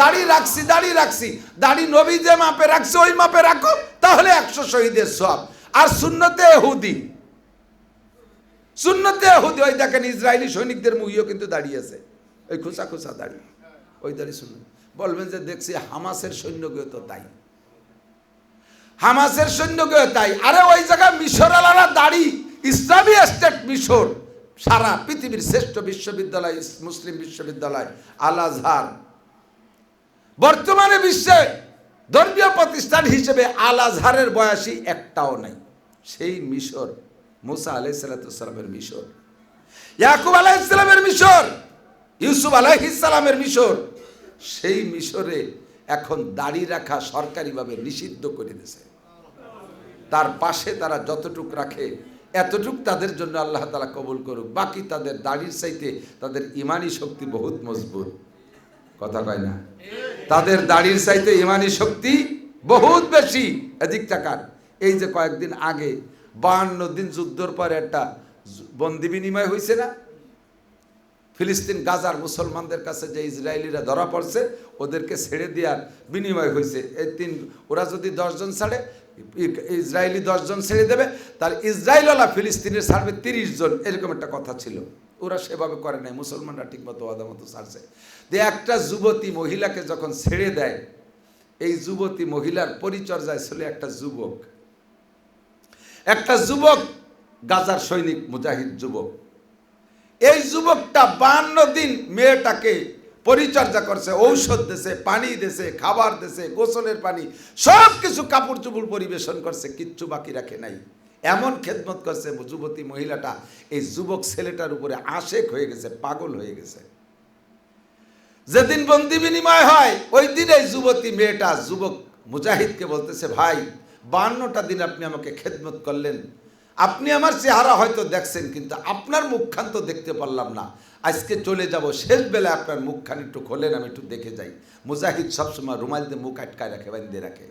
দাড়ি রাখছি দাড়ি রাখছি। দাড়ি নবী যে মাপে রাখছে, ওই মাপে রাখো, তাহলে একশো শহীদের সব আর শূন্যতে এহুদি। শূন্যতে এহুদি, ওই দেখেন ইসরায়েলি সৈনিকদের মুহিও কিন্তু দাঁড়িয়েছে ওই খোসা খোসা দাড়ি, ওই দাড়ি শূন্য বলবেন যে দেখছি হামাসের সৈন্যকেও তো তাই। হামাসের সৈন্যকেও তাই। আরে ওই জায়গায় মিশর আলারা দাড়ি, ইসলামী স্টেট মিশর, সারা পৃথিবীর শ্রেষ্ঠ বিশ্ববিদ্যালয়, মুসলিম বিশ্ববিদ্যালয়, আল আজহার। বর্তমানে বিশ্বে ধর্মীয় প্রতিষ্ঠান হিসেবে আল আজহারের বয়সী একটাও নাই। সেই মিশর, মুসা আলাই সালাতামের মিশর, ইয়াকুব আলাহ ইসলামের মিশর, ইউসুফ আলাহ ইসলামের মিশর, সেই মিশরে এখন দাড়ি রাখা সরকারিভাবে নিষিদ্ধ করে দিয়েছে। তার পাশে তারা যতটুক রাখে, এতটুক তাদের জন্য আল্লাহ তালা কবুল করুক। বাকি তাদের দাড়ির চাইতে তাদের ইমানি শক্তি বহুত মজবুত। কথা কয় না? তাদের দাড়ির চাইতে ইমানি শক্তি বহুত বেশি। এদিক টাকার এই যে কয়েকদিন আগে বাহান্ন দিন যুদ্ধর পর একটা বন্দি বিনিময় হয়েছে না? ফিলিস্তিন, গাজার মুসলমানদের কাছে যে ইসরায়েলিরা ধরা পড়ছে, ওদেরকে ছেড়ে দেওয়ার বিনিময় হয়েছে এই তিন, ওরা যদি দশজন ছাড়ে, ইসরায়েলি দশজন ছেড়ে দেবে, তাহলে ইসরায়েলওয়ালা ফিলিস্তিনের ছাড়বে তিরিশ জন। এরকম একটা কথা ছিল। ওরা সেভাবে করে নাই, মুসলমানরা ঠিকমতো আদা মতো ছাড়ছে। যে একটা যুবতী মহিলাকে যখন ছেড়ে দেয়, এই যুবতী মহিলার পরিচর্যায় ছিল একটা যুবক। একটা যুবক, গাজার সৈনিক মুজাহিদ যুবক। এই যুবকটা বান্ন দিন মেয়েটাকে পরিচর্যা করছে, ঔষধ দেশে পানি দেশে খাবার দেশে গোসলের পানি সব কিছু কাপড় চুপুর পরিবেশন করছে, কিচ্ছু বাকি রাখে নাই। এমন খেদমত করছে যুবতী মহিলাটা, এই যুবক ছেলেটার উপরে আশেক হয়ে গেছে, পাগল হয়ে গেছে। যেদিন বন্দি বিনিময় হয়, ওই দিন এই যুবতী মেয়েটা, যুবক মুজাহিদকে বলতেছে, ভাই, বান্নটা দিন আপনি আমাকে খেদমত করলেন। আপনি আমার চেহারা হয়তো দেখছেন, কিন্তু আপনার মুখখান তো দেখতে পারলাম না। আজকে চলে যাব শেষ বেলায় আপনার মুখখান একটু খোলেন, আমি একটু দেখে যাই। মুজাহিদ সবসময় রুমাল দিয়ে মুখ আটকায় রাখে বান্ধে রাখে।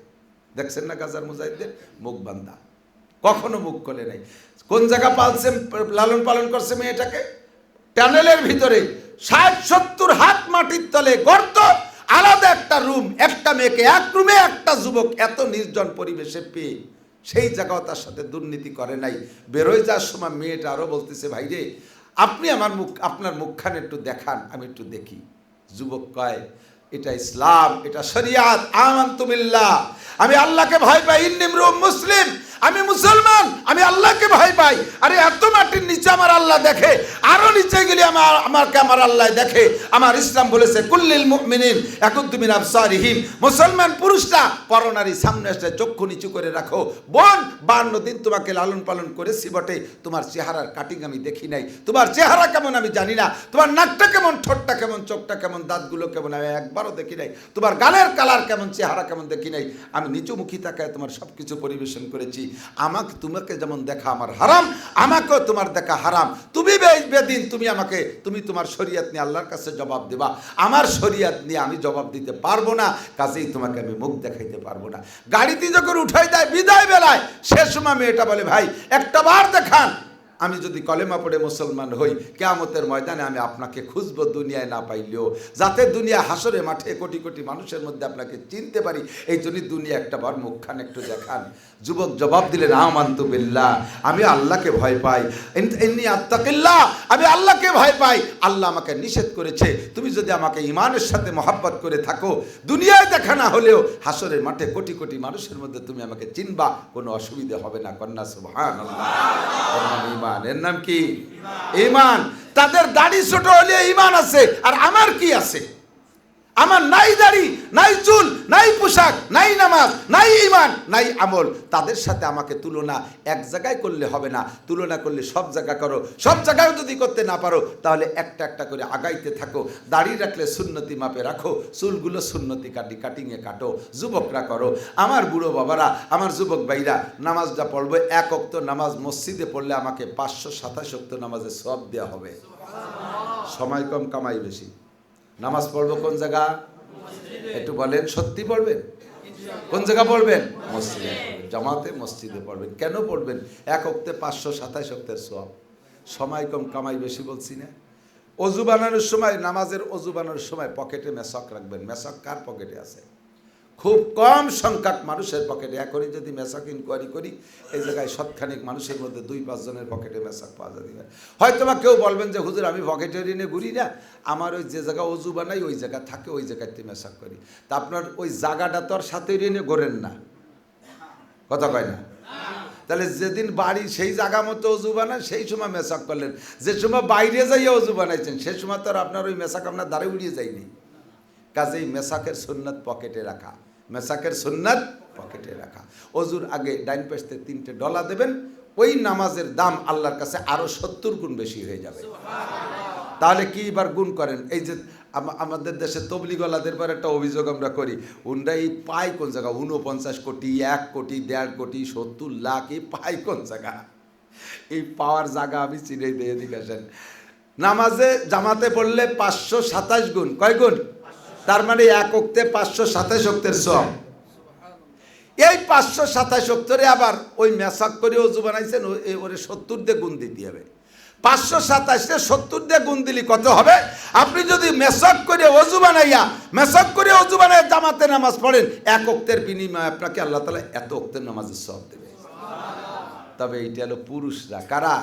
দেখছেন না গাজার মুজাহিদদের? মুখ বান্ধা কখনো মুখ খোলে নাই। কোন জায়গা পালছে, লালন পালন করছে মেয়েটাকে? টানেলের ভিতরে ষাট, সত্তর হাত মাটির তলে গর্ত, আলাদা একটা রুম, একটা মেয়েকে এক রুমে, একটা যুবক, এত নির্জন পরিবেশে পেয়ে সেই জায়গাও তার সাথে দুর্নীতি করে নাই। বেরোয় যাওয়ার সময় মেয়েটা আরও বলতেছে, ভাই রে, আপনি আমার মুখ, আপনার মুখখান একটু দেখান, আমি একটু দেখি। যুবক কয়, এটা ইসলাম, এটা শরিয়াত, আমান্তুবিল্লাহ। আমি আল্লাহকে ভয় পাই ইন্নিমরুম মুসলিম। আমি মুসলমান, আমি আল্লাহকে ভয় পাই। আরে এত মাটির নিচে আমার আল্লাহ দেখে, আরও নিচে গেলে আমার আমাকে আমার আল্লাহ দেখে। আমার ইসলাম বলেছে, কুল্লিল মুমিনিন এখন তুমি আবসারিহিম। মুসলমান পুরুষরা, পরনারী সামনে এসে চক্ষু নিচু করে রাখো। বোন, বান্ন দিন তোমাকে লালন পালন করেছি বটে। তোমার চেহারার কাটিং আমি দেখি নাই। তোমার চেহারা কেমন আমি জানি না। তোমার নাকটা কেমন, ঠোঁটটা কেমন, চোখটা কেমন, দাঁতগুলো কেমন আমি একবারও দেখি নাই। তোমার গালের কালার কেমন, চেহারা কেমন দেখি নাই। আমি নিচু নিচুমুখী তাকায় তোমার সব কিছু পরিবেশন করেছি। আমাকে, তোমাকে যেমন দেখা আমার হারাম, আমাকেও তোমার দেখা হারাম। তুমি বেদিন, তুমি আমাকে, তুমি তোমার শরিয়াত নিয়ে আল্লাহর কাছে জবাব দেবা। আমার শরিয়াত নিয়ে আমি জবাব দিতে পারব না, কাজেই তোমাকে আমি মুখ দেখাইতে পারব না। গাড়িতে যখন উঠাই দেয়, বিদায় বেলায়, সে সময় মেয়েটা বলে, ভাই, একটা বার দেখান। আমি যদি কলেমা পড়ে মুসলমান হই, কেয়ামতের ময়দানে আমি আপনাকে খুঁজব দুনিয়ায় না পাইলেও। যাতে দুনিয়া হাসরে মাঠে কোটি কোটি মানুষের মধ্যে আপনাকে চিনতে পারি, এই জন্যই দুনিয়া একটা বার মুখখান, একটু দেখান। যুবক জবাব দিলেন আমান্তু বিল্লাহ, আমি আল্লাহকে ভয় পাই। এমনি ইন্নী আত্তাকিল্লাহ, আমি আল্লাহকে ভয় পাই। আল্লাহ আমাকে নিষেধ করেছে। তুমি যদি আমাকে ইমানের সাথে মহাব্বত করে থাকো, দুনিয়ায় দেখা না হলেও হাসরের মাঠে কোটি কোটি মানুষের মধ্যে তুমি আমাকে চিনবা, কোনো অসুবিধা হবে না, কন্যা সুবহান ইমান এর নাম কি? ইমান। তাদের দাড়ি ছোট হলে ইমান আছে আর আমার কি আছে? আমার নাই দাড়ি, নাই চুল, নাই পোশাক, নাই নামাজ, নাই ইমান নাই আমল। তাদের সাথে আমাকে তুলনা এক জায়গায় করলে হবে না। তুলনা করলে সব জায়গা করো। সব জায়গায় যদি করতে না পারো, তাহলে একটা একটা করে আগাইতে থাকো। দাড়ি রাখলে সুন্নতি মাপে রাখো। চুলগুলো সুন্নতি কাটি কাটিংয়ে কাটো। যুবকরা করো। আমার বুড়ো বাবারা, আমার যুবক ভাইরা, নামাজটা পড়ব, এক অক্ত নামাজ মসজিদে পড়লে আমাকে পাঁচশো সাতাশ অক্ত নামাজে সব দেওয়া হবে। সময় কম, কামাই বেশি। নামাজ পড়ব কোন জায়গা? একটু বলেন, সত্যি পড়বেন? কোন জায়গা পড়বেন? মসজিদে জামাতে, মসজিদে পড়বেন। কেন পড়বেন? এক অক্তে পাঁচশো সাতাইশ অক্তের সব সময় কম, কামাই বেশি বলছি না। অজু বানানোর সময়, নামাজের অজু বানানোর সময় পকেটে মেসক রাখবেন। মেসক কার পকেটে আছে? খুব কম সংখ্যক মানুষের পকেটে। এখনই যদি মেশক ইনকোয়ারি করি, এই জায়গায় সৎখানিক মানুষের মধ্যে দুই পাঁচজনের পকেটে মেশক পাওয়া যাবে হয়তো বা কেউ বলবেন যে, হুজুর, আমি পকেটে ঋণে ঘুরি না। আমার ওই যে জায়গা অজু বানাই, ওই জায়গা থাকে, ওই জায়গাতে মেশক করি। তা আপনার ওই জায়গাটা তো আর সাথে ঋণে গড়েন না। কথা কয় না? তাহলে যেদিন বাড়ি, সেই জায়গা মতো অজু বানান, সেই সময় মেশাক করলেন। যে সময় বাইরে যাইয়া অজু বানাইছেন সেই সময় তো আর আপনার ওই মেশাক আপনার দ্বারে উড়িয়ে যায়নি। কাজেই মেশাকের সুন্নাত পকেটে রাখা। মেশাকের সুন্নাত পকেটে রাখা। অজুর আগে ডাইন পাশে তিনটে ডলা দেবেন ওই নামাজের দাম আল্লাহর কাছে আরও সত্তর গুণ বেশি হয়ে যাবে। তাহলে কি এবার গুণ করেন? এই যে আম- আমাদের দেশে তবলিগলাদের পর একটা অভিযোগ আমরা করি উনরা এই পায় কোন জায়গা? উনপঞ্চাশ কোটি এক কোটি দেড় কোটি সত্তর লাখ এই পায় কোন জায়গা? এই পাওয়ার জায়গা আমি চিনে দিয়ে দিকে নামাজে জামাতে পড়লে পাঁচশো সাতাশ গুণ। কয় গুণ? তার মানে এক অক্তে পাঁচশো সাতাশ অক্তের সব এই পাঁচশো সাতাশ অক্তরে আবার ওই মেসাক করে অজু বানাইছেন ওরে সত্তর দিয়ে গুণ দিতে হবে। পাঁচশো সাতাশে সত্তর দিয়ে গুণ দিলে কত হবে? আপনি যদি মেসক করে অজু বানাইয়া, মেসক করে অজু বানাইয়া জামাতে নামাজ পড়েন, এক অক্তের বিনিময়ে আপনাকে আল্লাহ তালা এত অক্তের নামাজের সব দেবে। তবে এইটা হলো পুরুষরা। কারা?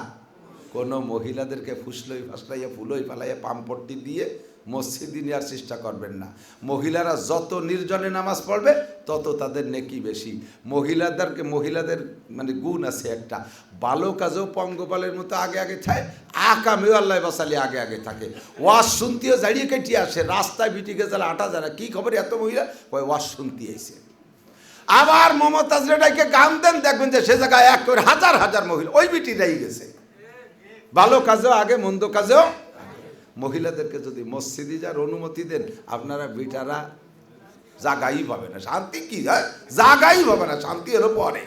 কোনো মহিলাদেরকে ফুসলই ফাসলাইয়া, ফুলই ফালাইয়া, পাম্পট্টি দিয়ে মসজিদে নেওয়ার চেষ্টা করবেন না। মহিলারা যত নির্জনে নামাজ পড়বে, তত তাদের নেকি বেশি। মহিলাদেরকে, মহিলাদের মানে গুণ আছে একটা। ভালো কাজেও পঙ্গপালের মতো আগে আগে থাকে, আকামেও আল্লাহ বাসালি আগে আগে থাকে। ওয়াজ শুনতেও জাড়িয়ে কেটে আসে, রাস্তায় বিটি গেছে আটা জানা কি খবর এত মহিলা? ওই ওয়াজ শুনতে আইসে আবার মমতাজ রেডাইকে গান দেন, দেখবেন যে সে জায়গায় এক করে হাজার হাজার মহিলা, ওই বিটিরাই গেছে। ভালো কাজেও আগে, মন্দ কাজেও মহিলাদেরকে যদি মসজিদে যার অনুমতি দেন, আপনারা বিটারা জাগাই পাবে না। শান্তি কি জাগাই পাবে না, শান্তি এর পরে।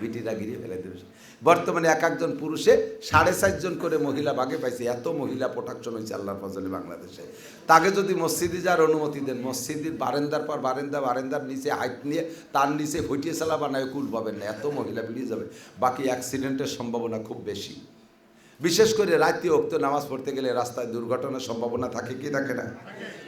বিটিরা গিরিয়ে ফেলে দেবে। বর্তমানে এক একজন পুরুষে সাড়ে চারজন করে মহিলা বাগে পাইছে। এত মহিলা প্রোটাকশন হয়েছে আল্লাহর ফজলে বাংলাদেশে। তাকে যদি মসজিদে যাওয়ার অনুমতি দেন, মসজিদের বারেন্দার পর বারেন্দা, বারেন্দার নিচে হাইট নিয়ে তার নিচে হইটিয়ে চালা বানায় কুল পাবেন না। এত মহিলা বেরিয়ে যাবে। বাকি অ্যাক্সিডেন্টের সম্ভাবনা খুব বেশি। বিশেষ করে রাতে অক্ত নামাজ পড়তে গেলে রাস্তায় দুর্ঘটনার সম্ভাবনা থাকে কি থাকে না?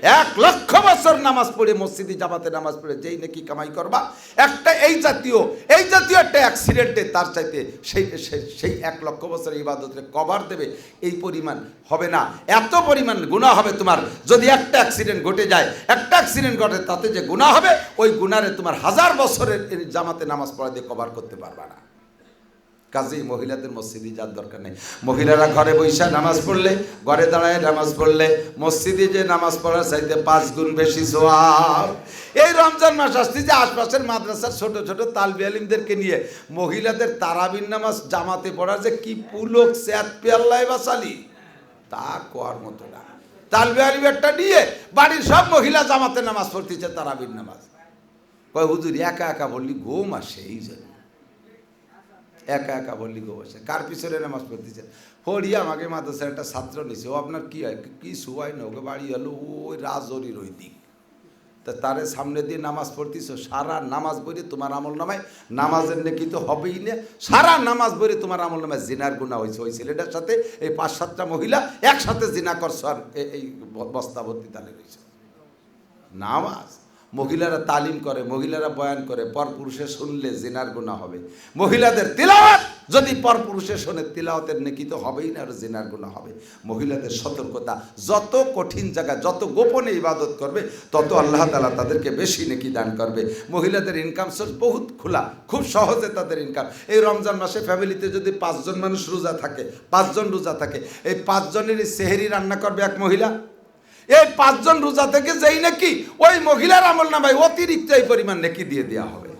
এক লক্ষ বছর নামাজ পড়ে, মসজিদে জামাতে নামাজ পড়ে, যেই নাকি কামাই করবা, একটা এই জাতীয় এই জাতীয় একটা অ্যাক্সিডেন্টে তার চাইতে সেই, সেই- এক লক্ষ বছর ইবাদতের কভার দেবে, এই পরিমাণ হবে না। এত পরিমাণ গুণা হবে তোমার, যদি একটা অ্যাক্সিডেন্ট ঘটে যায়, একটা অ্যাক্সিডেন্ট ঘটে, তাতে যে গুণা হবে, ওই গুণারে তোমার হাজার বছরের জামাতে নামাজ পড়া দিয়ে কভার করতে পারবা না। কাজেই মহিলাদের মসজিদে যার দরকার নেই। মহিলারা ঘরে বৈশা নামাজ পড়লে, ঘরে দাঁড়ায় নামাজ পড়লে মসজিদে যে নামাজ পড়ার চাইতে পাঁচ গুণ বেশি সোয়াব। এই রমজান মাস আসছে যে আশপাশের মাদ্রাসার ছোট ছোট তালবি আলিমদেরকে নিয়ে মহিলাদের তারাবিন নামাজ জামাতে পড়ার যে কি পুলক স্যাত পেয়াল্লাই বাসালি তা কোয়ার মতো না। তালবি একটা নিয়ে বাড়ির সব মহিলা জামাতে নামাজ পড়তেছে তারাবিন নামাজ। কয়, হুজুর, একা একা বললি ঘুম আসে, এই জন্য। একা একা বললি বসে। কার পিছনে নামাজ পড়তেছেন? পড়িয়ে আমাকে মাদ্রাসার একটা ছাত্র নিছে, ও আপনার কি হয়? কি সুয়াই না ওকে বাড়ি হলো, ওই রাজরির ওই দিক তা তারে সামনে দিয়ে নামাজ পড়তিস সারা নামাজ পড়ে তোমার আমল নামায়, নামাজের নাকি তো হবেই না, সারা নামাজ পড়ে তোমার আমল নামায় জিনার গুণা হয়েছে ওই ছেলেটার সাথে এই পাঁচ সাতটা মহিলা একসাথে জিনা করছ আর এই বস্তা ভর্তি তালে রয়েছে নামাজ? মহিলারা তালিম করে, মহিলারা বয়ান করে, পরপুরুষে শুনলে জেনার গুণা হবে। মহিলাদের তিলাওয়াত, যদি পরপুরুষে শোনে, তিলাওয়াতের নেকি তো হবেই না, আর জেনার গুণা হবে। মহিলাদের সতর্কতা, যত কঠিন জায়গা, যত গোপনে ইবাদত করবে, তত আল্লাহ তালা তাদেরকে বেশি নেকি দান করবে। মহিলাদের ইনকাম সোর্স বহুত খোলা, খুব সহজে তাদের ইনকাম এই রমজান মাসে ফ্যামিলিতে যদি পাঁচজন মানুষ রোজা থাকে, পাঁচজন রোজা থাকে, এই পাঁচজনেরই সেহেরি রান্না করবে এক মহিলা? এই পাঁচজন রোজা থেকে যেই নাকি ওই মহিলার আমল নামায় অতিরিক্ত এই পরিমাণ নাকি দিয়ে দেওয়া হবে।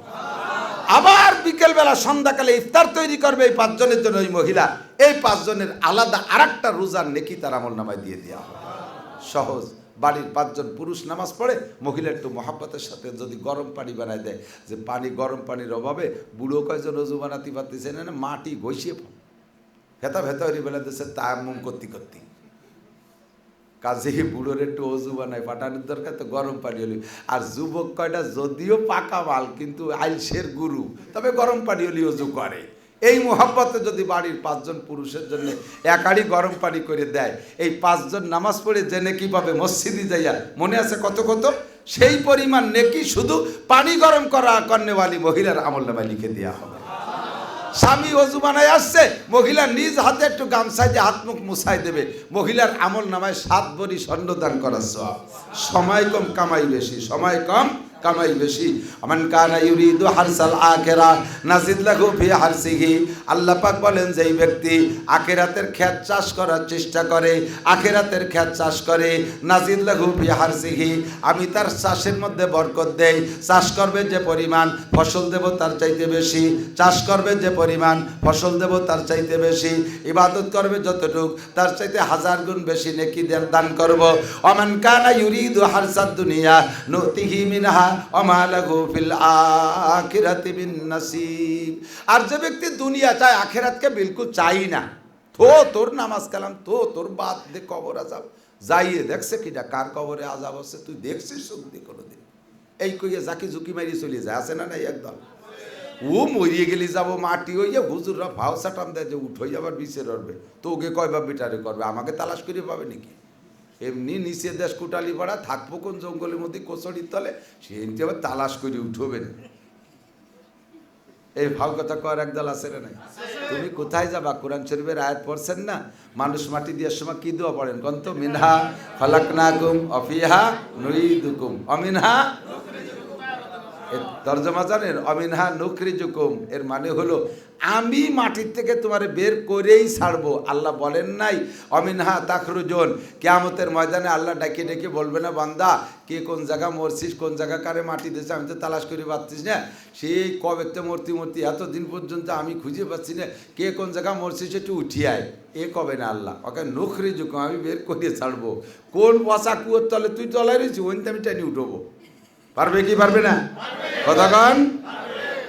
আবার বিকেলবেলা, সন্ধ্যাকালে ইফতার তৈরি করবে এই পাঁচজনের জন্য ওই মহিলা। এই পাঁচজনের আলাদা আর একটা রোজার নেকি তার আমল নামায় দিয়ে দেওয়া হবে। সহজ, বাড়ির পাঁচজন পুরুষ নামাজ পড়ে, মহিলা একটু মহাব্বতের সাথে যদি গরম পানি বানায় দেয়, যে পানি, গরম পানির অভাবে বুড়ো কয়জন রজু বানাতে পারতেছে না মাটি ঘষিয়ে ভেতা ভেতা হরি বেলা দেশে তায়াম্মুম করতে করতে। কাজে বুড়োর একটু অজু বানায় পাঠানোর দরকার তো গরম পানি হলি। আর যুবক কয়টা, যদিও পাকা মাল, কিন্তু আইলসের গুরু, তবে গরম পানি হলি অজু করে। এই মোহাব্বতে যদি বাড়ির পাঁচজন পুরুষের জন্য একাড়ি গরম পানি করে দেয়, এই পাঁচজন নামাজ পড়ে জেনে কি পাবে মসজিদে যাইয়া মনে আছে কত কত? সেই পরিমাণ নেকি শুধু পানি গরম করা কন্যাওয়ালি মহিলার আমল নামায় লিখে দেওয়া হবে। স্বামী অজু বানায় আসছে, মহিলা নিজ হাতে একটু গামছায় দিয়ে হাত মুখ মুছাই দেবে। মহিলার আমল নামায় সাত বড়ি স্বর্ণদান করার সব সময় কম, কামাই বেশি। সময় কম কামাই বেশি। আমান কানা ইউরিদু হারসাল আখেরা, নাজিদ লাহু ফি হারসিহি। আল্লাহ পাক বলেন, যেই ব্যক্তি আখেরাতের খ্যাত চাষ করার চেষ্টা করে, আখেরাতের খ্যাত চাষ করে, নাজিদ লাহু ফি হারসিহি, আমি তার চাষের মধ্যে বরকত দেই। চাষ করবে যে পরিমাণ ফসল দেব তার চাইতে বেশি। চাষ করবে যে পরিমাণ ফসল দেব তার চাইতে বেশি। ইবাদত করবে যতটুক, তার চাইতে হাজার গুণ বেশি নেকি দেন দান করব। অমান কানা ইউরিদু হারসাদ দুনিয়া, নতিহি মিনহা আর যে ব্যক্তি দুনিয়া চায়, আখিরাতকে বিলকুল চাই না। তো তোর নামাজ কালাম তো তোর বাদ দে কবর আজাব। যাইয়ে দেখছে কিটা কার কবরে আজাব আছে তুই দেখছিস দি কোনোদিন? এই কইয়া জাকি ঝুঁকি মারি চলে যায়, আছে না নাই একদম ও মরিয়ে গেলি যাব মাটি হইয়া, হুজুররা ভাও সাটাম দেয় যে উঠই আবার বিচের উঠবে তো ওকে কয়বার বিটারে করবে, আমাকে তালাশ করে পাবে নাকি? এমনি নিচে দেশ কুটালি পাড়া, থাকব কোন জঙ্গলের মধ্যে কোচড়ির তলে, সে এমনি আবার তালাশ করে উঠবে না। এই ভাব কথা কর, একদল আছে না নাই? তুমি কোথায় যাবা? কোরআন শরীফের আয়াত পড়ছেন না? মানুষ মাটি দেওয়ার সময় কি দোয়া পড়েন? কন্ত, মিনহা ফালাকনাকুম অফিহা নুইদুকুম। অমিনহা এর তর্জমা জানেন, অমিনহা নুকরি জুকুম। এর মানে হলো, আমি মাটির থেকে তোমারে বের করেই ছাড়বো। আল্লাহ বলেন নাই, অমিনহা তাকরুজন কেয়ামতের ময়দানে আল্লাহ ডাকে ডেকে বলবে না, বান্দা, কে কোন জায়গা মরছিস, কোন জায়গা কারে মাটি দিয়েছে, আমি তো তালাশ করে পাচ্ছিস না। সেই কবে তো মূর্তি মূর্তি, এতদিন পর্যন্ত আমি খুঁজে পাচ্ছি না, কে কোন জায়গা মরছিস একটু উঠিয়ে আয়। এ কবে না আল্লাহ? ওকে নখরি জুকুম, আমি বের করিয়ে ছাড়বো। কোন বসা কুয়োর তলে তুই তলায় রয়েছি ওইতে আমি টেনে উঠবো। পারবে কি পারবে না? কথাগণ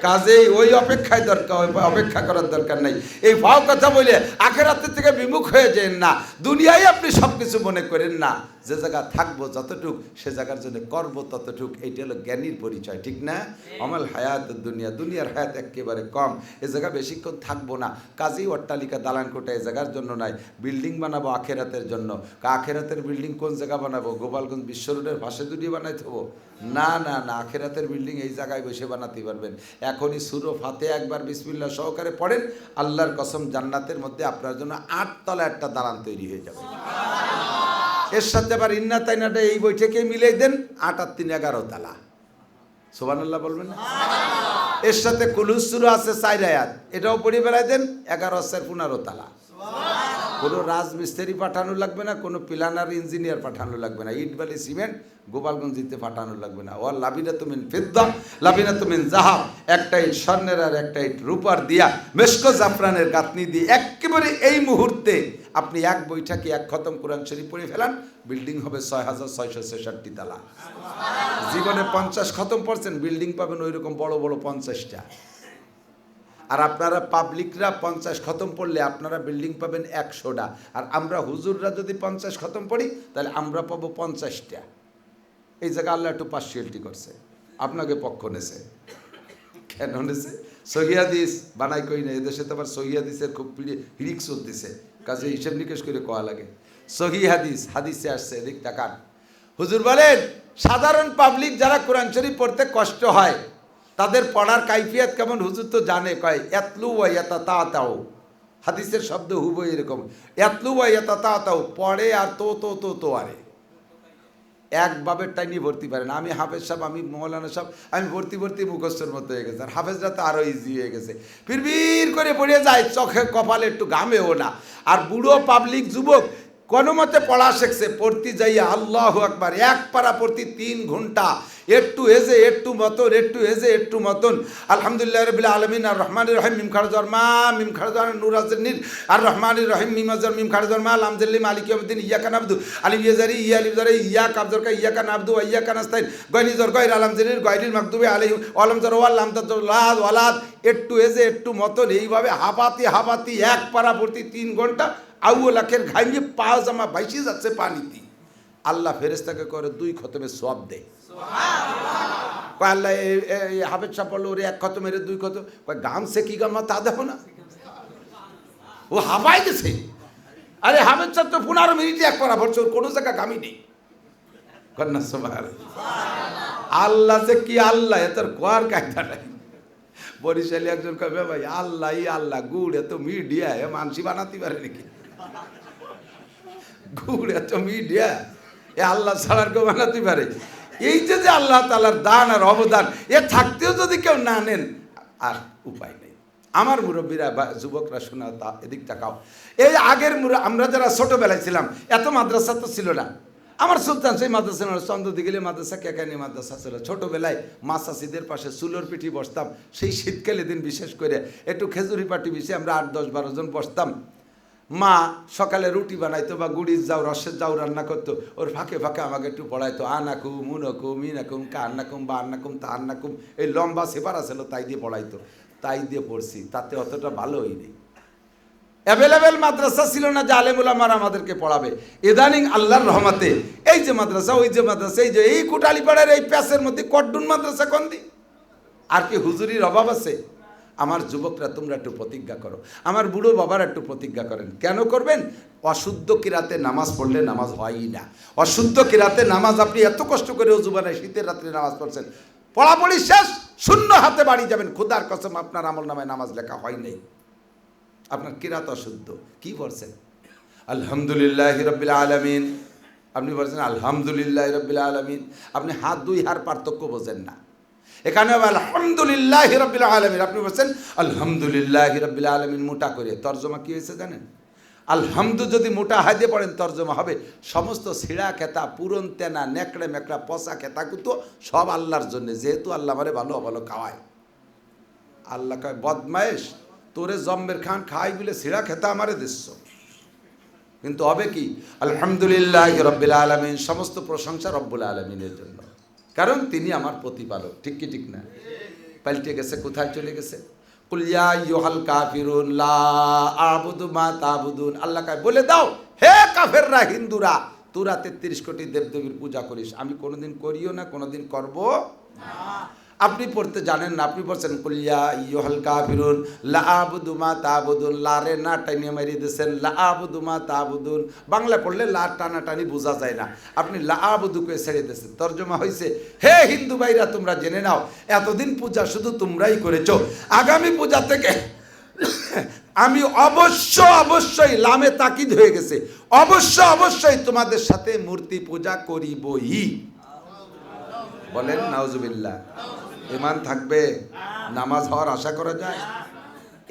কাজেই ওই অপেক্ষায় দরকার অপেক্ষা করার দরকার নাই। এই ভাও কথা বলে আখেরাতের থেকে বিমুখ হয়ে যেন না। দুনিয়ায় আপনি সব কিছু মনে করেন না। যে জায়গা থাকব যতটুক সে জায়গার জন্য করব ততটুক এইটা হলো জ্ঞানীর পরিচয় ঠিক না? অমল হায়াত দুনিয়া দুনিয়ার হায়াত একেবারে কম। এ জায়গা বেশিক্ষণ থাকব না। কাজেই অট্টালিকা দালান কোটা এ জায়গার জন্য নাই বিল্ডিং বানাবো আখেরাতের জন্য। আখেরাতের বিল্ডিং কোন জায়গা বানাবো? গোপালগঞ্জ বিশ্ব রোডের পাশে দুটিয়ে বানাইতে হব না না না আখেরাতের বিল্ডিং এই জায়গায় বসে বানাতে পারবেন। এখনই সুরো ফাতে একবার বিসমিল্লা সহকারে পড়েন। আল্লাহর কসম জান্নাতের মধ্যে আপনার জন্য আটতলা একটা দালান তৈরি হয়ে যাবে। এর সাথে আবার ইন্না তাইনাটা এই বইটাকে মিলিয়ে দেন আট আর তিন এগারো তালা। সোবানাল্লাহ বলবেন না? এর সাথে কুলুসুরু আছে চার আয়াত। এটাও পড়ে বেড়াই দেন এগারো আছে পনেরো তালা। কোনো রাজমিস্ত্রি পাঠানো লাগবে না কোনো প্ল্যানার ইঞ্জিনিয়ার পাঠানো লাগবে না। ইট বালি সিমেন্ট গোপালগঞ্জ দিতে পাঠানো লাগবে না। ও লাভিনা তুমিন ফিদ্দা লাভিনা তুমিন জাহাব। একটা ইট স্বর্ণের আর একটা ইট রূপার দিয়া মেশকো জাফরানের গাঁথনি দিয়ে একেবারে এই মুহূর্তে আপনি এক বৈঠাকে এক খতম কোরআন শরীফ পড়ে ফেলান, বিল্ডিং হবে ছয় হাজার ছয়শো ছেষট্টি তালা। জীবনে পঞ্চাশ খতম পড়ছেন, বিল্ডিং পাবেন ওই রকম বড় বড় পঞ্চাশটা। আর আপনারা পাবলিকরা পঞ্চাশ খতম পড়লে আপনারা বিল্ডিং পাবেন একশোটা। আর আমরা হুজুররা যদি পঞ্চাশ খতম পড়ি, তাহলে আমরা পাবো পঞ্চাশটা। এই জায়গা আল্লাহ একটু পার্সিয়ালিটি করছে। আপনাকে পক্ষ নেছে। কেন নেছে? সহিয়াদিস বানাই কই না? এদেশে তো আবার সহিয়াদিসের খুব হিরিক চলতেছে। কাজে হিসেব নিকেশ করে কোয়া লাগে। সহি হাদিস, হাদিসে আসছে, এদিক টাকান হুজুর বলেন, সাধারণ পাবলিক যারা কোরআন শরীফ পড়তে কষ্ট হয়, তাদের পড়ার কাইফিয়াত কেমন? হুজুর তো জানে, কয় এতলু ওয়াইয়াতা তা তাও হাদিসের শব্দ হুবই এরকম এতলু ওয়াইয়াতা তা তাও পড়ে আর তো তো তো তো, আরে। এক বাবের টাইনি ভর্তি পারে না। আমি হাফেজ সাহেব, আমি মৌলানা সাহেব, আমি ভর্তি ভর্তি মুখস্থর মতো হয়ে গেছে। আর হাফেজরা তো আরও ইজি হয়ে গেছে। ফিরবির করে পড়ে যায়, চোখে, কপালে একটু ঘামেও না। আর বুড়ো পাবলিক যুবক কোনো মতে পড়া শিখছে, পড়তে যাইয়া আল্লাহ আকবার, এক পারা পড়তে তিন ঘণ্টা, একটু এজে একটু মতন, একটু এজে একটু মতন। আলহামদুলিল্লাহ রবিল আলমিন, আর রহমান রহিম, মিম খার জর্মা মিম খার জর্মা নুর আজনির আর রহমান রহিম, মিম আজর মিম খার জর্মা আলহামদুলিল্লাহ মালিক ইয়ামুদ্দিন ইয়া কান আব্দু আলিম ইয়াজারি ইয়া আলিম জারি, ইয়া কাবজর কা ইয়া কান আব্দু ইয়া কান আস্তাইন গয়নি জর গয়র আলহামদুলিল্লাহ গয়রিল মাকদুবি আলম জর ওয়াল তাদুল্লাহ ওয়ালাদ। একটু এজে একটু মতন, এইভাবে হাফাতি হাফাতি এক পারা পড়তে তিন ঘণ্টা আউ লাখের ঘাইয়ে পা জামা ভাইসে যাচ্ছে পানিতে। আল্লাহ ফেরেস্তাকে করে দুই খতমে সব দেয় কয় আল্লাহ হাফেজ সাহ পড়ল ওরে এক খত মেরে দুই খত কয় গাম সে কি গামা তা দেখো না। ও হাবাই গেছে আরে হাবের চার তো পনেরো মিনিটে এক করা ভরছে, ওর কোনো জায়গা কামি নেই। কন্যা সবার আল্লাহ যে কি আল্লাহ তোর কোয়ার কায়দা নাই। বরিশালী একজন কবে ভাই, আল্লাহ আল্লাহ, গুড় এত মিডিয়া, এ মানসি বানাতে পারে নাকি? গুড় এত মিডিয়া এ আল্লাহ ছাড়ার কেউ বানাতে পারে। এই যে যে আল্লাহ তালার দান আর অবদান, এ থাকতেও যদি কেউ না নেন, আর উপায় নেই। আমার মুরব্বীরা বা যুবকরা শোনা তা, এদিক তাকাও। এই আগের মুর, আমরা যারা ছোটবেলায় ছিলাম, এত মাদ্রাসা তো ছিল না। আমার সুলতান সেই মাদ্রাসা চন্দ্রদি গেলে মাদ্রাসা কেকানি মাদ্রাসা ছিল। ছোটোবেলায় মাসাসিদের পাশে সুলোর পিঠি বসতাম। সেই শীতকালে দিন বিশেষ করে একটু খেজুরি পাটি বিষে আমরা আট, দশ, বারো জন বসতাম। মা সকালে রুটি বানাইতো বা গুড়ির যাও, রসের যাও রান্না করতো, ওর ফাঁকে ফাঁকে আমাকে একটু পড়াইতো, আনাকুম মুনকুম ইনাকুম কা আন্নাকুম বা আন্নাকুম তা আন্নাকুম এই লম্বা সেপারা ছিল তাই দিয়ে পড়াইতো, তাই দিয়ে পড়ছি, তাতে অতটা ভালো হয়নি অ্যাভেলেবেল মাদ্রাসা ছিল না যে আলেমুল আমার আমাদেরকে পড়াবে। ইদানিং আল্লাহর রহমাতে, এই যে মাদ্রাসা, ওই যে মাদ্রাসা, এই যে এই কুটালিপাড়ার এই প্যাসের মধ্যে কড্ডুন মাদ্রাসা কন্দি? আর কি হুজুরির অভাব আছে? আমার যুবকরা তোমরা একটু প্রতিজ্ঞা করো। আমার বুড়ো বাবার একটু প্রতিজ্ঞা করেন। কেন করবেন? অশুদ্ধ কিরাতে নামাজ পড়লে নামাজ হয়ই না। অশুদ্ধ কিরাতে নামাজ আপনি এত কষ্ট করে অজুবানায় শীতের রাত্রে নামাজ পড়ছেন। পড়াপড়ি শেষ শূন্য হাতে বাড়ি যাবেন। খুদার কসম আপনার আমল নামায় নামাজ লেখা হয় নাই। আপনার কিরাত অশুদ্ধ। কি পড়ছেন আলহামদুলিল্লাহ রবিল আলমিন। আপনি বলছেন আলহামদুলিল্লাহ রবিল আলমিন। আপনি হাত দুই হার পার্থক্য বোঝেন না। এখানে আলহামদুলিল্লাহ রবিল আলমিন। আপনি বলছেন, আলহামদুলিল্লাহ রবিল আলমিন, মোটা করে। তর্জমা কি হয়েছে জানেন? আলহামদু যদি মোটা হাতে পড়েন, তর্জমা হবে। সমস্ত ছিঁড়া খেতা, পুরন তেনা নেকড়ে মেকড়া পচা খেতা কুতো সব আল্লাহর জন্য। যেহেতু আল্লাহ মারে ভালো ভালো খাওয়ায়। আল্লাহ কয়, বদমায়েশ, তোরে জম্মের খান খাই বলে সিরা খেতা আমারে দিচ্ছ কিন্তু হবে কি? আলহামদুলিল্লাহ রব্বিল আলমিন, সমস্ত প্রশংসা রব্বুল আলমিনের জন্য। কারণ তিনি আমার প্রতিপালক। ঠিক কি, ঠিক না? পাল্টে গেছে, কোথায় চলে গেছে? কুলিয়া ইয়োহাল কাফিরুন, লা আবুদু মা তাবুদুন। আল্লাহ কায়, বলে দাও, হে কাফেররা, হিন্দুরা, তোরা তেত্রিশ কোটি দেবদেবীর পূজা করিস। আমি কোনোদিন করিও না, কোনোদিন করব আপনি পড়তে জানেন না, আপনি পড়ছেন কুলিয়া ইয়োহাল কাফিরুন, লা আবুদু মা তাবুদুন লা রে না টাইনে মারিয়ে দিয়েছেন, লা আবুদু মা তাবুদুন বাংলা পড়লে লা টানা টানি বোঝা যায় না। আপনি লা আবুদুকে ছেড়ে দিয়েছেন। তর্জমা হয়েছে হে হিন্দু ভাইরা, তোমরা জেনে নাও, এতদিন পূজা শুধু তোমরাই করেছ। আগামী পূজা থেকে আমি অবশ্য, অবশ্যই লামে তাকিদ হয়ে গেছে। অবশ্য, অবশ্যই তোমাদের সাথে মূর্তি পূজা করিবই। বলেন, নাউজুবিল্লাহ। ইমান থাকবে, নামাজ হওয়ার আশা করা যায়?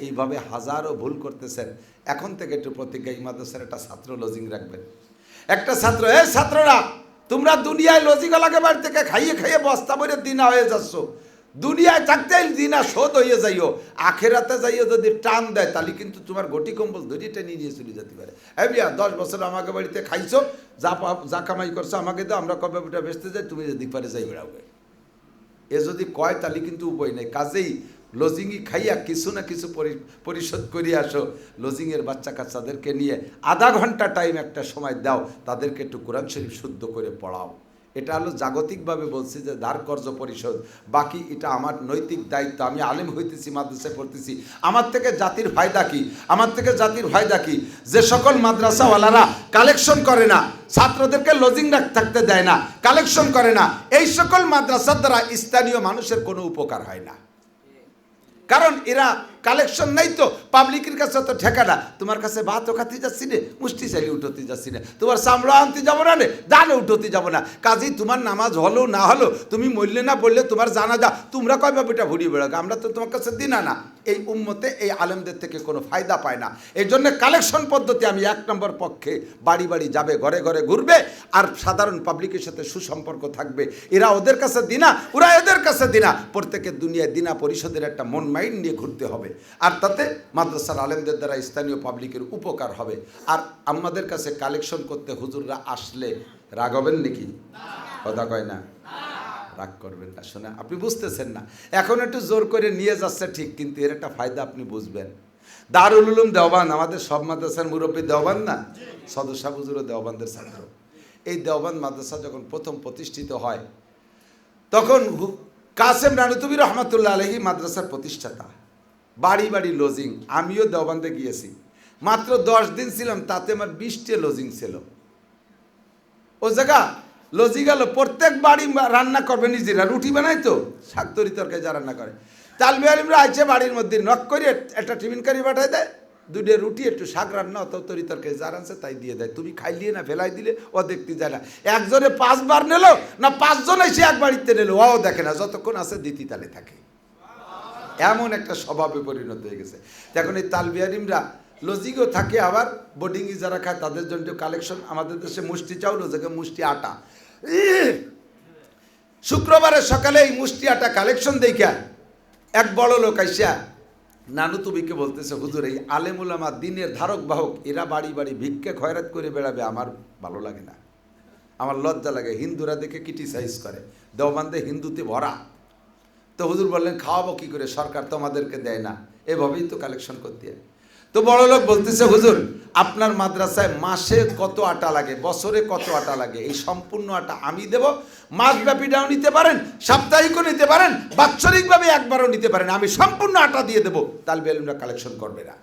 এইভাবে হাজারো ভুল করতেছেন। এখন থেকে একটু প্রতিজ্ঞা, এই মাদ্রাসার একটা ছাত্র লজিং রাখবেন। একটা ছাত্র, এ ছাত্ররা, তোমরা দুনিয়ায় লজিং লজিগলাকে বাড়ি থেকে খাইয়ে খাইয়ে বস্তা ভরে দিনা হয়ে যাচ্ছ। দুনিয়ায় থাকতে দিনা শোধ হয়ে যাইও। আখেরাতে যাইও যদি টান দেয়, তাহলে কিন্তু তোমার গটি কম্বল ধরিটা নিয়ে নিয়ে চলে যেতে পারে। হ্যাঁ বিয়া দশ বছর আমাকে বাড়িতে খাইছো, যা যা কামাই করছ, আমাকে দাও, আমরা কবে ওটা বেচতে যাই, তুমি যদি পারে যাই বেড়াবে এ যদি কয়, তাহলে কিন্তু উপায় নেই। কাজেই লজিংই খাইয়া কিছু না কিছু পরি- পরিশোধ করিয়ে আসো। লজিংয়ের বাচ্চা কাচ্চাদেরকে নিয়ে আধা ঘণ্টা টাইম একটা সময় দাও, তাদেরকে একটু কোরআন শরীফ শুদ্ধ করে পড়াও। এটা হলো জাগতিকভাবে বলছি যে ধার কর্য পরিশোধ বাকি এটা আমার নৈতিক দায়িত্ব। আমি আলেম হইতেছি, মাদ্রাসায় পড়তেছি। আমার থেকে জাতির ফায়দা কি? আমার থেকে জাতির ফায়দা কি? যে সকল মাদ্রাসাওয়ালারা কালেকশন করে না, ছাত্রদেরকে লজিং রাখ- থাকতে দেয় না, কালেকশন করে না, এই সকল মাদ্রাসার দ্বারা স্থানীয় মানুষের কোনো উপকার হয় না। কারণ এরা কালেকশন নাই তো, পাবলিকের কাছে তো ঠেকানা তোমার কাছে ভাতও খাতে যাচ্ছি নে, মুষ্টি চাইলে উঠোতে যাচ্ছি না। তোমার চামড়া আনতে যাব না রে উঠোতে যাব না। কাজেই তোমার নামাজ হলো না হলো, তুমি মরলে না বললে তোমার জানা যা তোমরা কয় বাবুটা ভরিয়ে বেড়াবে আমরা তো তোমার কাছে দিনা না। এই উম্মতে, এই আলেমদের থেকে কোনো ফায়দা পায় না। এই জন্য কালেকশন পদ্ধতি আমি এক নম্বর পক্ষে বাড়ি বাড়ি যাবে, ঘরে ঘরে ঘুরবে, আর সাধারণ পাবলিকের সাথে সুসম্পর্ক থাকবে। এরা ওদের কাছে দিনা, ওরা এদের কাছে দিনা। প্রত্যেকের দুনিয়ায় দিনা পরিষদের একটা মন মাইন্ড নিয়ে ঘুরতে হবে। আর তাতে মাদ্রাসার আলেমদের দ্বারা স্থানীয় পাবলিকের উপকার হবে। আর আমাদের কাছে কালেকশন করতে হুজুররা আসলে রাগ হবেন নাকি? কথা কয় না। রাগ করবেন না, শোনা, আপনি বুঝতেছেন না। এখন একটু জোর করে নিয়ে যাচ্ছে ঠিক, কিন্তু এর একটা ফায়দা আপনি বুঝবেন। দারুল উলুম দেওবান, আমাদের সব মাদ্রাসার মুরব্বী দেওবান না? সদস্য হুজুরও দেওবানদের ছাত্র। এই দেওবান মাদ্রাসা যখন প্রথম প্রতিষ্ঠিত হয়, তখন কাসেম রানুতুবি রহমতুল্লাহ আলহী মাদ্রাসার প্রতিষ্ঠাতা। বাড়ি বাড়ি লজিং আমিও দেওবান্দে গিয়েছি। মাত্র দশ দিন ছিলাম, তাতে আমার বিশটে লজিং ছিল। ও জায়গা লজি গেল, প্রত্যেক বাড়ি রান্না করবে নিজেরা। রুটি বানাই তো, শাক তরি তরকারি যা রান্না করে। তালবি আলিমরা আইছে বাড়ির মধ্যে নক করে একটা টিফিন কারি পাঠায় দেয়। দুটো রুটি, একটু শাক রান্না, অত তরি তরকারি যা রানছে তাই দিয়ে দেয়। তুমি খাইলিয়ে না, ফেলাই দিলে, ও দেখতে যায় না। একজনে পাঁচবার নিল, না পাঁচজন এসে এক বাড়িতে নিল, ও দেখে না, যতক্ষণ আছে দ্বিতীয় তালে থাকে। এমন একটা স্বভাবে পরিণত হয়ে গেছে। এখন এই তালবিয়ারিমরা লজিকও থাকে, আবার বোর্ডিংয়ে যারা খায়, তাদের জন্য কালেকশন আমাদের দেশে মুষ্টি চাউল, ওদেরকে মুষ্টি আটা! শুক্রবারে সকালে এই মুষ্টি আটা কালেকশন দেখা এক বড় লোক আইসা, নানু তুবিকে বলতেছে, হুজুর, এই আলেমুলামা দিনের ধারক, বাহক, এরা বাড়ি বাড়ি ভিক্ষে, খয়রাত করে বেড়াবে, আমার ভালো লাগে না। আমার লজ্জা লাগে, হিন্দুরা দেখে ক্রিটিসাইজ করে। দেওবান্ধে হিন্দুতে ভরা। তো হুজুর বললেন, খাওয়াবো কি করে? সরকার তো আমাদেরকে দেয় না। এভাবেই তো কালেকশন করতে হয়। তো বড় লোক বলতেছে, হুজুর, আপনার মাদ্রাসায় মাসে কত আটা লাগে? বছরে কত আটা লাগে? এই সম্পূর্ণ আটা আমি দেব। মাসব্যাপীটাও নিতে পারেন, সাপ্তাহিকও নিতে পারেন, বাৎসরিকভাবে একবারও নিতে পারেন। আমি সম্পূর্ণ আটা দিয়ে দেবো। তালবে আলিমরা কালেকশন করবে না।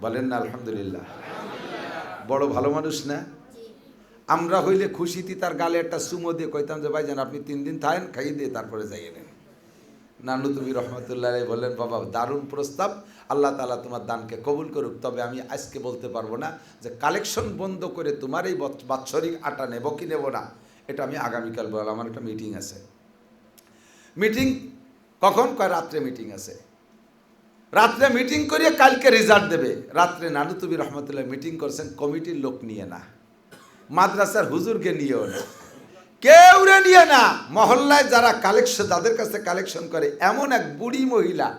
বলেন না, আলহামদুলিল্লাহ। বড় ভালো মানুষ না? আমরা হইলে খুশিতে তার গালে একটা সুমো দিয়ে কইতাম যে, ভাইজান, আপনি তিন দিন থাকেন, খাইয়ে দিয়ে তারপরে যাইয়ে নেন তুমি রহমতুল্লাহ বললেন, বাবা, দারুণ প্রস্তাব। আল্লাহ তালা তোমার দানকে কবুল করুক। তবে আমি আজকে বলতে পারব না যে কালেকশন বন্ধ করে তোমার এই বাৎসরিক আটা নেব কি নেব না। এটা আমি আগামীকাল বললাম আমার একটা মিটিং আছে। মিটিং কখন? কয়, রাত্রে মিটিং আছে। রাত্রে মিটিং করিয়ে কালকে রেজাল্ট দেবে। রাত্রে নানু তুমি রহমতুল্লাহ মিটিং করছেন, কমিটির লোক নিয়ে না। মাদ্রাসার হুজুরকে নিয়েও না। কেউ নিয়ে না। মহল্লায় যারা কালেকশন যাদের কাছে কালেকশন করে, এমন এক বুড়ি মহিলা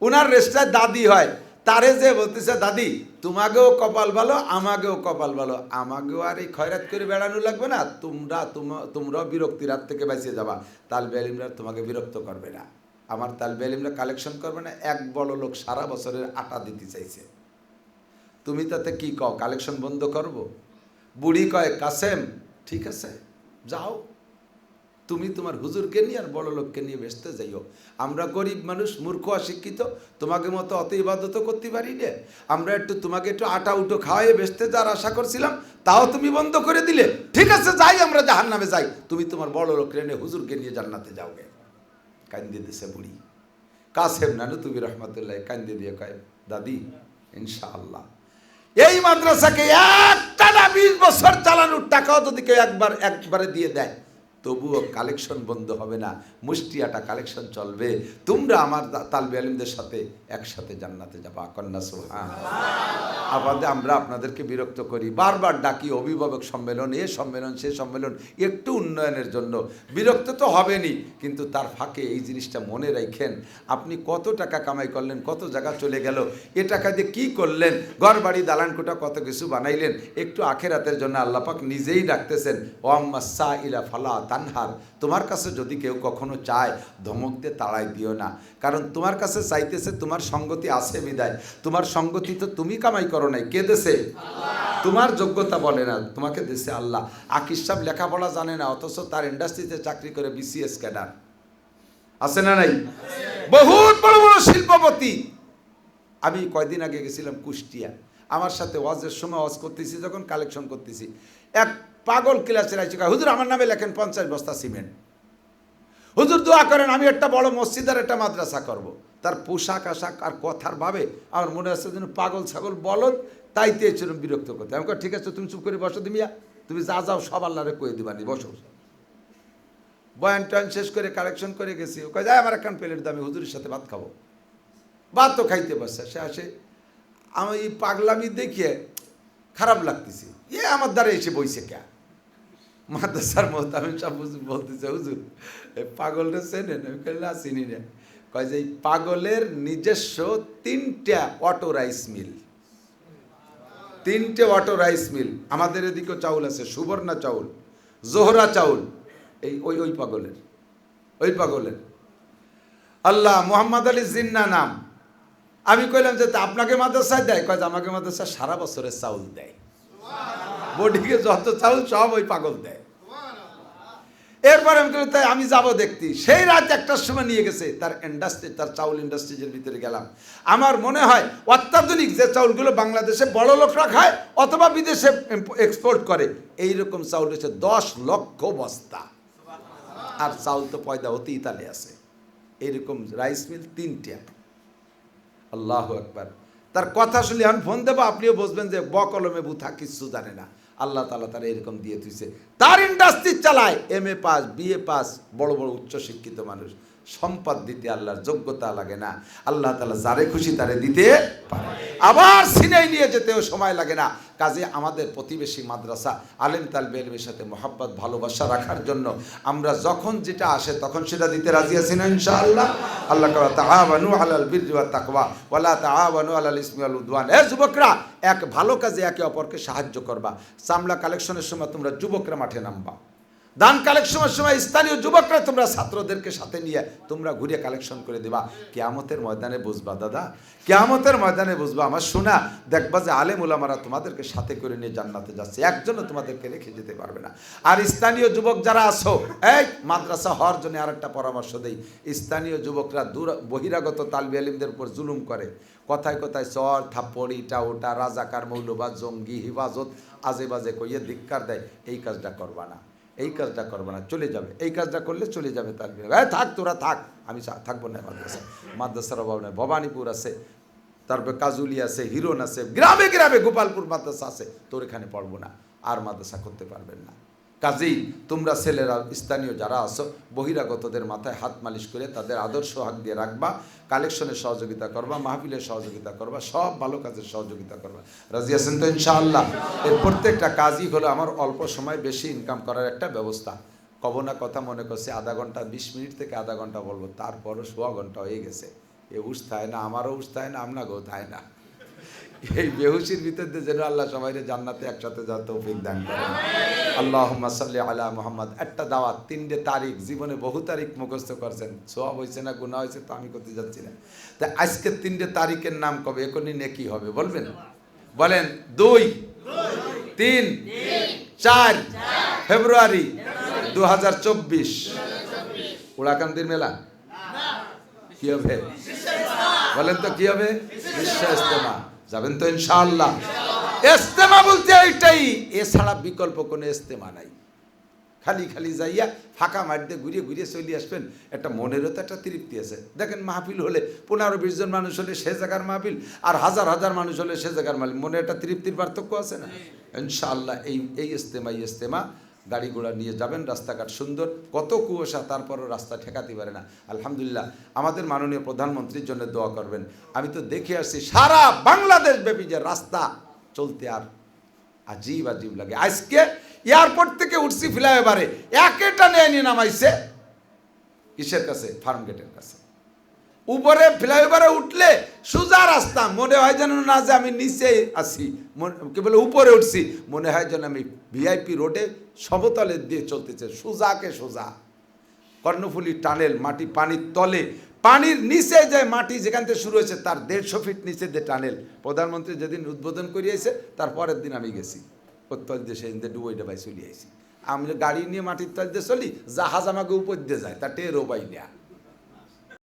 ওনার রেস্টার দাদি হয়। তারে যে বলতেছে, দাদি, তোমাকেও কপাল ভালো, আমাকেও কপাল ভালো। আমাকেও আর এই খয়রাত করে বেড়ানো লাগবে না। তোমরা, তোম- তোমরাও বিরক্তির হাত থেকে বাঁচিয়ে যাবা। তাল বেলিমরা তোমাকে বিরক্ত করবে না। আমার তাল বেলিমরা কালেকশন করবে না। এক বড় লোক সারা বছরের আটা দিতে চাইছে। তুমি তাতে কি কও? কালেকশন বন্ধ করব? বুড়ি কয়, কাসেম, ঠিক আছে? যাও। তুমি তোমার হুজুরকে নিয়ে আর বড় লোককে নিয়ে বেসতে যাইও। আমরা গরিব মানুষ, মূর্খ, অশিক্ষিত, তোমাকে মতো অত ইবাদত করতে পারি না। আমরা একটু তোমাকে একটু আটা, উটো খাওয়াইয়ে বেসতে যাওয়ার আশা করছিলাম, তাও তুমি বন্ধ করে দিলে। ঠিক আছে, যাই, আমরা জাহান নামে যাই। তুমি তোমার বড় লোক নিয়ে হুজুরকে নিয়ে জান্নাতে যাও যাওগে। কান্দি দিছে বুড়ি। কাসেম নানু তুমি রহমতুল্লাহ, কান্দি দিয়ে কয়, দাদি, ইনশাআল্লাহ। এই মাদ্রাসাকে একটা না বিশ বছর চালানোর টাকাও যদি কেউ একবার একবারে দিয়ে দেয়। তবুও কালেকশন বন্ধ হবে না। মুষ্টিয়াটা কালেকশন চলবে। তোমরা আমার তালবে আলিমদের সাথে একসাথে জান্নাতে যাবা। কন্যা সোহান আপাতত আমরা আপনাদেরকে বিরক্ত করি। বারবার ডাকি অভিভাবক সম্মেলন, এ সম্মেলন, সে সম্মেলন, একটু উন্নয়নের জন্য। বিরক্ত তো হবেনি কিন্তু তার ফাঁকে এই জিনিসটা মনে রাখেন। আপনি কত টাকা কামাই করলেন, কত জায়গা চলে গেল, এ টাকা দিয়ে কী করলেন ঘর বাড়ি দালান কোটা কত কিছু বানাইলেন, একটু আখেরাতের জন্য আল্লাপাক নিজেই ডাকতেছেন, ও আম্মা সা ইলা ফালা তানহার। তোমার কাছে যদি কেউ কখনো চায় ধমক দিয়ে তাড়াই দিও না। কারণ তোমার কাছে চাইতেছে তোমার সঙ্গতি আছে বিদায়। তোমার সঙ্গতি তো তুমি কামাই করো নাই। কে দেশে তোমার যোগ্যতা বলে না তোমাকে দেশে আল্লাহ। আকিস সাহেব লেখাপড়া জানে না অথচ তার ইন্ডাস্ট্রিতে চাকরি করে বিসিএস ক্যাডার। আছে না নাই? বহুত বড় বড় শিল্পপতি। আমি কয়দিন আগে গেছিলাম কুষ্টিয়া। আমার সাথে ওয়াজের সময় ওয়াজ করতেছি যখন কালেকশন করতেছি। এক পাগল ক্লাসের কয়, হুজুর আমার নামে লেখেন পঞ্চাশ বস্তা সিমেন্ট। হুজুর দোয়া করেন আমি একটা বড় মসজিদ আর একটা মাদ্রাসা করব। তার পোশাক আশাক আর কথার ভাবে আমার মনে হচ্ছে যেন পাগল ছাগল বলদ তাই চেয়েছিলাম বিরক্ত করতে। আমি ঠিক আছে তুমি চুপ করে বসো দিমিয়া তুমি যা যাও সব আল্লাহরে কয়ে দিবানি বসো। বয়ান টয়ান শেষ করে কালেকশন করে গেছি। ও যায় আমার একখান প্লেট দামি হুজুরের সাথে ভাত খাব। ভাত তো খাইতে পারছে সে আসে। আমি পাগলামি দেখিয়ে খারাপ লাগতেছে। এ আমার দ্বারা এসে বইছে কে? মাদ্রাসার মোহতামিম সাহেব বলতেছে, হুজুর পাগলটা চেনেন? আমি না, চিনি না। কয় যে পাগলের নিজস্ব তিনটা অটো রাইস মিল। তিনটে অটো রাইস মিল। আমাদের এদিকেও চাউল আছে, সুবর্ণা চাউল, জোহরা চাউল, এই, ওই ওই পাগলের ওই পাগলের। আল্লাহ মোহাম্মদ আলী জিন্না নাম। আমি কইলাম যে আপনাকে মাদ্রাসায় দেয়? কয় আমাকে মাদ্রাসায় সারা বছরের চাউল দেয়। বডিকে যত চাউল সব ওই পাগল দেয়। এরপরে আমি তাই আমি যাব দেখতে। সেই রাত একটার সময় নিয়ে গেছে, তার ইন্ডাস্ট্রি তার চাউল ইন্ডাস্ট্রিজের ভিতরে গেলাম। আমার মনে হয় অত্যাধুনিক যে চাউলগুলো বাংলাদেশে বড় লোকরা খায় অথবা বিদেশে এক্সপোর্ট করে এই রকম চাউল হচ্ছে দশ লক্ষ বস্তা। আর চাউল তো পয়দা হতে ইতালি আছে। এইরকম রাইস মিল তিনটা। আল্লাহ একবার তার কথা শুনলে আমি ফোন দেবো, আপনিও বসবেন যে বকলমে কলমে বুথা কিচ্ছু জানে না। আল্লাহ তালা তারা এরকম দিয়ে তুইছে তার ইন্ডাস্ট্রি চালায় M A pass BA pass, বড় বড় উচ্চশিক্ষিত মানুষ। সম্পদ দিতে আল্লাহর যোগ্যতা লাগে না। আল্লাহ তালা যারে খুশি তারে দিতে পারে। আবার সিনাই নিয়ে যেতেও সময় লাগে না। কাজে আমাদের প্রতিবেশী মাদ্রাসা, আলেম তালবে এলমের সাথে মোহাব্বত, ভালোবাসা রাখার জন্য আমরা যখন যেটা আসে তখন সেটা দিতে রাজি আছি না ইনশাআল্লাহ। আল্লাহ করা তাআবানু আলাল বিররি ওয়াত তাকওয়া ওয়ালা তাআবানু আলাল ইসমি ওয়াল উদওয়ান। এ যুবকরা, এক ভালো কাজে একে অপরকে সাহায্য করবা। চামড়া কালেকশনের সময় তোমরা যুবকরা মাঠে নামবা। দান কালেকশনের সময় স্থানীয় যুবকরা, তোমরা ছাত্রদেরকে সাথে নিয়ে তোমরা ঘুরে কালেকশন করে দিবা। কেয়ামতের ময়দানে বুঝবা, দাদা, কেয়ামতের ময়দানে বুঝবা। আমার শোনা, দেখবা যে আলেম ওলামারা তোমাদেরকে সাথে করে নিয়ে জান্নাতে যাচ্ছে। একজনও তোমাদেরকে রেখে যেতে পারবে না। আর স্থানীয় যুবক যারা আছো, এই মাদ্রাসা হওয়ার জন্য আর একটা পরামর্শ দেই। স্থানীয় যুবকরা দূর, বহিরাগত তালবি আলিমদের উপর জুলুম করে। কথায় কথায় চর, থাপ্পড়, ইটা, ওটা, রাজাকার, মৌলবাদ, জঙ্গি, হিফাজত আজে বাজে কইয়ে ধিক্কার দেয়। এই কাজটা করবা না। এই কাজটা করব না, চলে যাবে। এই কাজটা করলে চলে যাবে তার বিভাগ থাক, তোরা থাক। আমি থাকব না মাদ্রাসা মাদ্রাসার অভাব নেই। ভবানীপুর আছে, তারপর কাজুলি আছে হিরোন আছে, গ্রামে গ্রামে গোপালপুর মাদ্রাসা আছে। তোর এখানে পড়ব না। আর মাদ্রাসা করতে পারবেন না। কাজেই তোমরা ছেলেরা, স্থানীয় যারা আছো, বহিরাগতদের মাথায় হাত মালিশ করে তাদের আদর্শ হাত দিয়ে রাখবা, কালেকশনের সহযোগিতা করবা, মাহফিলের সহযোগিতা করবা, সব ভালো কাজের সহযোগিতা করবা। রাজি আছেন তো ইনশাআল্লাহ? এর প্রত্যেকটা কাজই হলো আমার অল্প সময় বেশি ইনকাম করার একটা ব্যবস্থা। কব না কথা মনে করছে, আধা ঘণ্টা, বিশ মিনিট থেকে আধা ঘণ্টা বলব, তারপরও সোয়া ঘণ্টা হয়ে গেছে। এ উঠতায় না, আমারও উঠতায় না আপনাকেও তাই না। এই বেহুশির ভিতর দিয়ে যেন আল্লাহ সবাইরে জান্নাতে একসাথে যা তৌফিক দান করেন আল্লাহ সাল্লি আলা মোহাম্মদ। একটা দাওয়াত, তিনটে তারিখ, জীবনে বহু তারিখ মুখস্থ করছেন। সোয়াব হয়েছে না গুণা হয়েছে তো আমি করতে যাচ্ছি না। তা আজকের তিনটে তারিখের নাম কবে? এখনই নেকি হবে। বলবেন? বলেন, দুই, তিন, চার, ফেব্রুয়ারি দু হাজার চব্বিশ। উড়াকান্দির মেলা? কি হবে? বলেন তো কি হবে? বিশ্ব ইস্তেমা যাবেন তো ইনশাআল্লাহ। ইস্তেমা বলতে এইটাই, এছাড়া বিকল্প কোনো ইস্তেমা নাই। খালি খালি যাইয়া ফাঁকা দিয়ে ঘুরিয়ে ঘুরিয়ে চলে আসবেন। একটা মনেরও তো একটা তৃপ্তি আছে। দেখেন মাহফিল হলে পনেরো, বিশ জন মানুষ হলে সে জায়গার মাহফিল, আর হাজার হাজার মানুষ হলে সে জায়গার মালিক মনে একটা তৃপ্তির পার্থক্য আছে না? ইনশাআল্লাহ এই এই ইস্তেমা ইস্তেমা গাড়ি ঘোড়া নিয়ে যাবেন, রাস্তাঘাট সুন্দর। কত কুয়াশা, তারপরও রাস্তা ঠেকাতে পারে না। আলহামদুলিল্লাহ, আমাদের মাননীয় প্রধানমন্ত্রীর জন্য দোয়া করবেন। আমি তো দেখে আসছি, সারা বাংলাদেশ ব্যাপী যে রাস্তা চলতে আর আজীব আজীব লাগে। আজকে এয়ারপোর্ট থেকে উঠছি ফ্লাইওভারে একেটা নিয়ে নিয়ে নামাইছে, কিসের কাছে? ফার্ম গেটের কাছে। উপরে ফ্লাইওভারে উঠলে সোজা রাস্তা। মনে হয় যেন না যে আমি নিচে মনে- কি বলে, উপরে উঠছি। মনে হয় যেন আমি ভিআইপি রোডে সমতলে দিয়ে চলতেছে। সোজাকে সোজা। কর্ণফুলি টানেল, মাটি পানির তলে। পানির নিচে যে মাটি যেখান থেকে শুরু হয়েছে, তার দেড়শো ফিট নিচে যে টানেল। প্রধানমন্ত্রী যেদিন উদ্বোধন করিয়েছে, তার পরের দিন আমি গেছি। উত্তর দেশে ইন্দে ডুবই ডাবাই চলে আইছি আমি গাড়ি নিয়ে মাটির তল দিয়ে চলি, জাহাজ আমাকে উপর দিয়ে যায়, তা টেরও পাই না।